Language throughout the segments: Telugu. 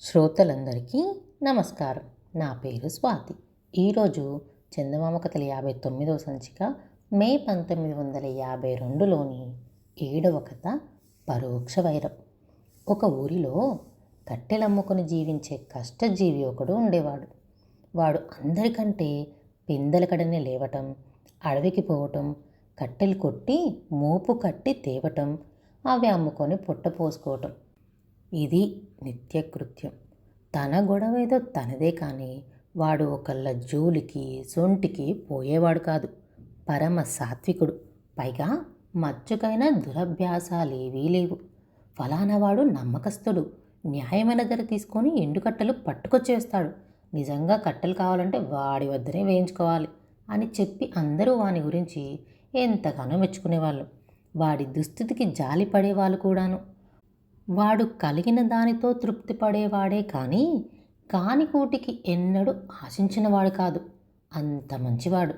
శ్రోతలందరికీ నమస్కారం. నా పేరు స్వాతి. ఈరోజు చందమామ కథల యాభై తొమ్మిదవ సంచిక మే పంతొమ్మిది వందల యాభై రెండులోని ఏడవ కథ పరోక్ష వైరం. ఒక ఊరిలో కట్టెలమ్ముకొని జీవించే కష్టజీవి ఒకడు ఉండేవాడు. వాడు అందరికంటే పిందెల కడనే లేవటం అడవికి పోవటం కట్టెలు కొట్టి మోపు కట్టి తేవటం అవి అమ్ముకొని పొట్ట పోసుకోవటం. ఇది నిత్యకృత్యం. తన గొడవ ఏదో తనదే కానీ వాడు ఒకళ్ళ జోలికి సొంటికి పోయేవాడు కాదు. పరమ సాత్వికుడు. పైగా మచ్చుకైన దురభ్యాసాలేవీ లేవు. ఫలానా వాడు నమ్మకస్తుడు. న్యాయమైన ధర తీసుకొని ఎండుకట్టలు పట్టుకొచ్చేస్తాడు. నిజంగా కట్టెలు కావాలంటే వాడి వద్దనే వేయించుకోవాలి అని చెప్పి అందరూ వాని గురించి ఎంతగానో మెచ్చుకునేవాళ్ళు. వాడి దుస్థితికి జాలి పడేవాళ్ళు కూడాను. వాడు కలిగిన దానితో తృప్తిపడేవాడే కానీ కానికోటికి ఎన్నడూ ఆశించినవాడు కాదు. అంత మంచివాడు.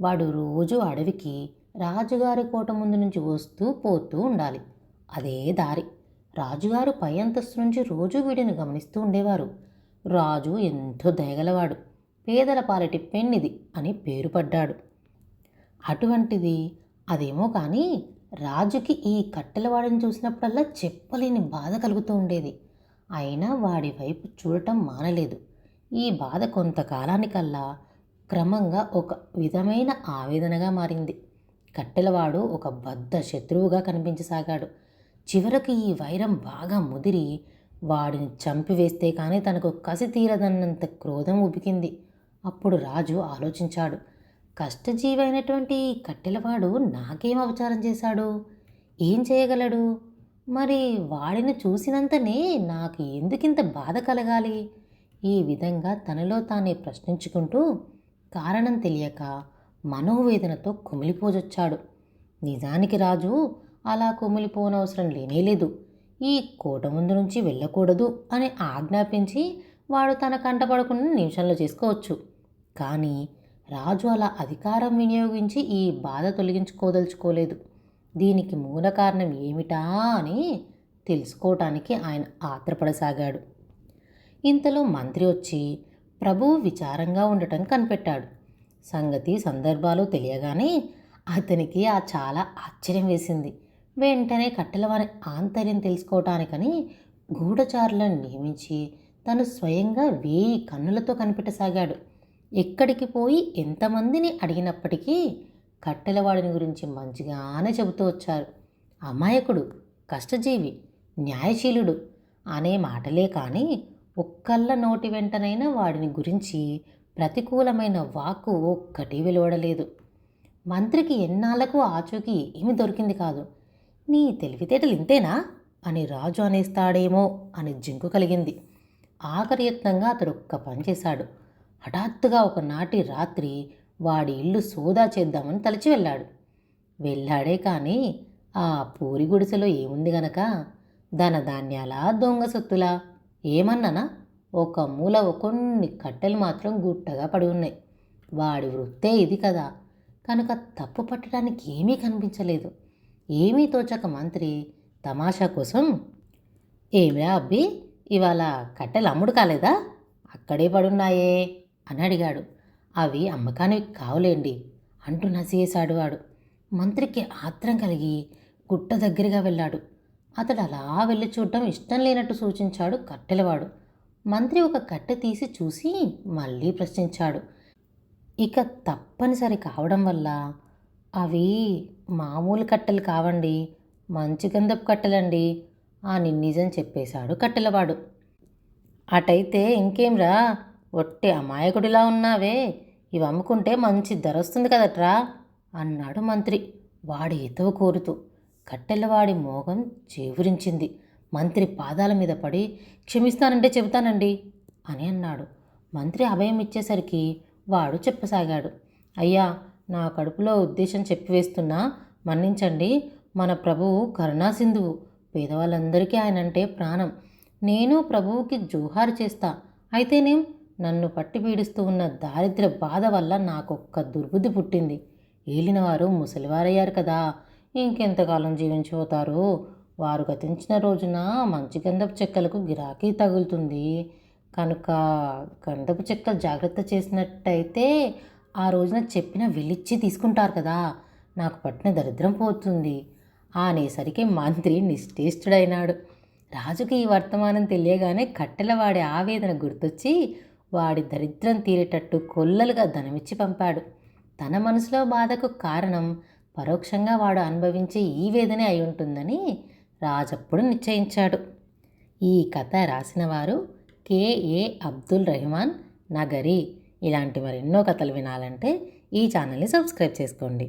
వాడు రోజు అడవికి రాజుగారి కోట ముందు నుంచి వస్తూ పోతూ ఉండాలి. అదే దారి. రాజుగారు పై అంతస్తు నుంచి రోజు వీడిని గమనిస్తూ ఉండేవారు. రాజు ఎంతో దయగలవాడు. పేదల పాలిటి పెన్నిది అని పేరు పడ్డాడు అటువంటిది అదేమో కానీ రాజుకి ఈ కట్టెలవాడిని చూసినప్పుడల్లా చెప్పలేని బాధ కలుగుతూ ఉండేది. అయినా వాడి వైపు చూడటం మానలేదు. ఈ బాధ కొంతకాలానికల్లా క్రమంగా ఒక విధమైన ఆవేదనగా మారింది. కట్టెలవాడు ఒక బద్ద శత్రువుగా కనిపించసాగాడు. చివరకు ఈ వైరం బాగా ముదిరి వాడిని చంపివేస్తే కానీ తనకు కసి తీరదన్నంత క్రోధం ఉబికింది అప్పుడు రాజు ఆలోచించాడు. కష్టజీవైనటువంటి ఈ కట్టెలవాడు నాకేం అవచారం చేశాడు? ఏం చేయగలడు? మరి వాడిని చూసినంతనే నాకు ఎందుకింత బాధ కలగాలి? ఈ విధంగా తనలో తానే ప్రశ్నించుకుంటూ కారణం తెలియక మనోవేదనతో కుమిలిపోజొచ్చాడు. నిజానికి రాజు అలా కుమిలిపోనవసరం లేనేలేదు ఈ కోట ముందు నుంచి వెళ్ళకూడదు అని ఆజ్ఞాపించి వాడు తన కంటపడకుండా నిమిషంలో చేసుకోవచ్చు. కానీ రాజు అలా అధికారం వినియోగించి ఈ బాధ తొలగించుకోదలుచుకోలేదు. దీనికి మూల కారణం ఏమిటా అని తెలుసుకోవటానికి ఆయన ఆత్రపడసాగాడు. ఇంతలో మంత్రి వచ్చి ప్రభువు విచారంగా ఉండటం కనిపెట్టాడు. సంగతి సందర్భాలు తెలియగానే అతనికి ఆ చాలా ఆశ్చర్యం వేసింది. వెంటనే కట్టెల వారి ఆంతర్యం తెలుసుకోవటానికని గూఢచారులను నియమించి తను స్వయంగా వేయి కన్నులతో కనిపెట్టసాగాడు. ఎక్కడికి పోయి ఎంతమందిని అడిగినప్పటికీ కట్టెలవాడిని గురించి మంచిగానే చెబుతూ వచ్చారు. అమాయకుడు కష్టజీవి న్యాయశీలుడు అనే మాటలే కానీ ఒక్కళ్ళ నోటి వెంటనైనా వాడిని గురించి ప్రతికూలమైన వాక్కు ఒక్కటి వెలువడలేదు. మంత్రికి ఎన్నాళ్ళకు ఆచూకీ ఏమి దొరికింది కాదు. నీ తెలివితేటలు ఇంతేనా? అని రాజు అనేస్తాడేమో అని జింకు కలిగింది. ఆఖరి యత్నంగా అతడు ఒక్క పని చేశాడు. హఠాత్తుగా ఒకనాటి రాత్రి వాడి ఇల్లు సోదా చేద్దామని తలచి వెళ్ళాడు. వెళ్ళాడే కానీ ఆ పూరి గుడిసెలో ఏముంది గనక? ధనధాన్యాలా దొంగ సొత్తులా? ఏమన్నానా? ఒక మూల కొన్ని కట్టెలు మాత్రం గుట్టగా పడి ఉన్నాయి. వాడి వృత్తే ఇది కదా. కనుక తప్పు పట్టడానికి ఏమీ కనిపించలేదు. ఏమీ తోచక మంత్రి తమాషా కోసం? ఏమిరా అబ్బి ఇవాళ కట్టెలు అమ్ముడు కాలేదా? అక్కడే పడున్నాయే. అని అడిగాడు. అవి అమ్మకానికి కావులేండి అంటూ నసిగేశాడు వాడు. మంత్రికి ఆత్రం కలిగి గుట్ట దగ్గరగా వెళ్ళాడు. అతడు అలా వెళ్ళి చూడటం ఇష్టం లేనట్టు సూచించాడు కట్టెలవాడు. మంత్రి ఒక కట్టె తీసి చూసి మళ్ళీ ప్రశ్నించాడు. ఇక తప్పనిసరి కావడం వల్ల అవి మామూలు కట్టెలు కావండి మంచి గంధపు కట్టెలండి అని నిజం చెప్పేశాడు కట్టెలవాడు. అటైతే ఇంకేంరా ఒట్టి అమాయకుడిలా ఉన్నావే. ఇవి అమ్ముకుంటే మంచి ధర వస్తుంది కదట్రా అన్నాడు మంత్రి. వాడి ఎతవ కోరుతూ కట్టెలవాడి మోగం చేవురించింది. మంత్రి పాదాల మీద పడి క్షమిస్తానంటే చెబుతానండి అని అన్నాడు. మంత్రి అభయం ఇచ్చేసరికి వాడు చెప్పసాగాడు. అయ్యా నా కడుపులో ఉద్దేశం చెప్పివేస్తున్నా మన్నించండి. మన ప్రభువు కరుణాసింధువు. పేదవాళ్ళందరికీ ఆయనంటే ప్రాణం. నేను ప్రభువుకి జోహారు చేస్తా. అయితేనేం? నన్ను పట్టి పీడిస్తూ ఉన్న దారిద్ర బాధ వల్ల నాకొక్క దుర్బుద్ధి పుట్టింది. ఏలినవారు ముసలివారయ్యారు కదా. ఇంకెంతకాలం జీవించిపోతారు? వారు గతించిన రోజున మంచి గంధపు చెక్కలకు గిరాకీ తగులుతుంది. కనుక గంధపు చెక్కలు జాగ్రత్త చేసినట్టయితే ఆ రోజున చెప్పిన వెళ్ళిచ్చి తీసుకుంటారు కదా. నాకు పట్టిన దరిద్రం పోతుంది. అనేసరికి మంత్రి నిశ్చేష్టుడైనాడు. రాజుకి ఈ వర్తమానం తెలియగానే కట్టెలవాడి ఆవేదన గుర్తొచ్చి వాడి దరిద్రం తీరేటట్టు కొల్లలుగా ధనమిచ్చి పంపాడు. తన మనసులో బాధకు కారణం పరోక్షంగా వాడు అనుభవించే ఈ వేదనే అయి ఉంటుందని రాజప్పుడు నిశ్చయించాడు. ఈ కథ రాసిన వారు కేఏ అబ్దుల్ రెహమాన్ నగరి. ఇలాంటి మరెన్నో కథలు వినాలంటే ఈ ఛానల్ని సబ్స్క్రైబ్ చేసుకోండి.